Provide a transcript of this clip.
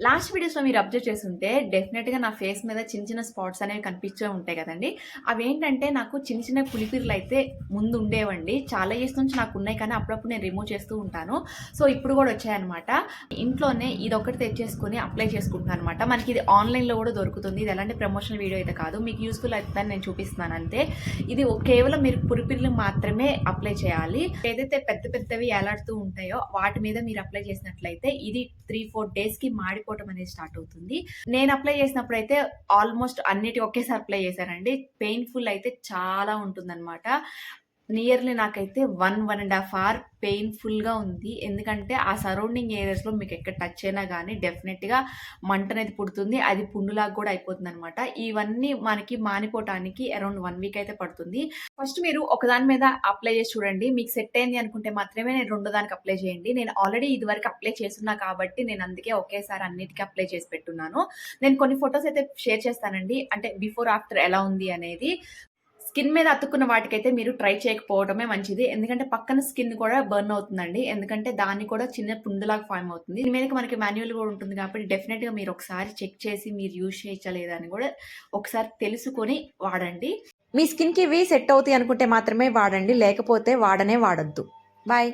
Last వీడియోస్‌లో మీరు observe చేస్తుంటే డెఫినెట్గా నా ఫేస్ మీద చిన్న చిన్న స్పాట్స్ అనేవి కనిపించే ఉంటాయి కదండీ! అవేంటంటే నాకు చిన్న చిన్న పులిపిర్లయితే ముందు ఉండేవండి. చాలా ఇయర్స్ నుంచి నాకు ఉన్నాయి కానీ అప్పుడప్పుడు నేను రిమూవ్ చేస్తూ ఉంటాను. సో, ఇప్పుడు కూడా వచ్చాయన్నమాట. ఇంట్లోనే ఇది ఒకటి తెచ్చేసుకొని అప్లై చేసుకుంటున్నాను అనమాట. మనకి ఇది ఆన్‌లైన్‌లో కూడా దొరుకుతుంది. ఇది ఎలాంటి ప్రమోషనల్ వీడియో అయితే కాదు. మీకు యూస్ఫుల్ అవుతుందని నేను చూపిస్తున్నాను అంతే. ఇది కేవలం మీరు పులిపిర్లు మాత్రమే అప్లై చేయాలి. ఏదైతే పెద్ద పెద్దవి ఎలాడుతూ ఉంటాయో వాటి మీద మీరు అప్లై చేసినట్లయితే ఇది 3, 4 డేస్‌కి మాడి మాడిపోవటం అనేది స్టార్ట్ అవుతుంది. నేను అప్లై చేసినప్పుడైతే ఆల్మోస్ట్ అన్నిటి ఒకేసారి అప్లై చేశానండి. పెయిన్‌ఫుల్ అయితే చాలా ఉంటుందన్నమాట. నియర్లీ నాకైతే 1, 1 ½ అవర్ పెయిన్‌ఫుల్‌గా ఉంది. ఎందుకంటే ఆ సరౌండింగ్ ఏరియాస్‌లో మీకు ఎక్కడ టచ్ అయినా కానీ డెఫినెట్గా మంట అనేది పుడుతుంది. అది పుండులాగా కూడా అయిపోతుంది అనమాట ఇవన్నీ మనకి మానిపోవటానికి అరౌండ్ వన్ వీక్ అయితే పడుతుంది. ఫస్ట్ మీరు ఒకదాని మీద అప్లై చేసి చూడండి. మీకు సెట్ అయింది అనుకుంటే మాత్రమే నేను రెండో దానికి అప్లై చేయండి. నేను ఆల్రెడీ ఇదివరకు అప్లై చేస్తున్నా కాబట్టి నేను అందుకే ఒకేసారి అన్నిటికీ అప్లై చేసి పెట్టున్నాను. నేను కొన్ని ఫొటోస్ అయితే షేర్ చేస్తానండి. అంటే బిఫోర్, ఆఫ్టర్ ఎలా ఉంది అనేది. స్కిన్ మీద అతుక్కున్న వాటికైతే మీరు ట్రై చేయకపోవడమే మంచిది. ఎందుకంటే పక్కన స్కిన్ కూడా బర్న్ అవుతుందండి. ఎందుకంటే దాన్ని కూడా చిన్న పుండులాగా ఫామ్ అవుతుంది. దీని మీద మనకి మాన్యువల్ కూడా ఉంటుంది కాబట్టి డెఫినెట్గా మీరు ఒకసారి చెక్ చేసి మీరు యూజ్ చేయొచ్చా అని కూడా ఒకసారి తెలుసుకొని వాడండి. మీ స్కిన్‌కి ఇవి సెట్ అవుతాయి అనుకుంటే మాత్రమే వాడండి. లేకపోతే వాడనే వాడొద్దు. బాయ్.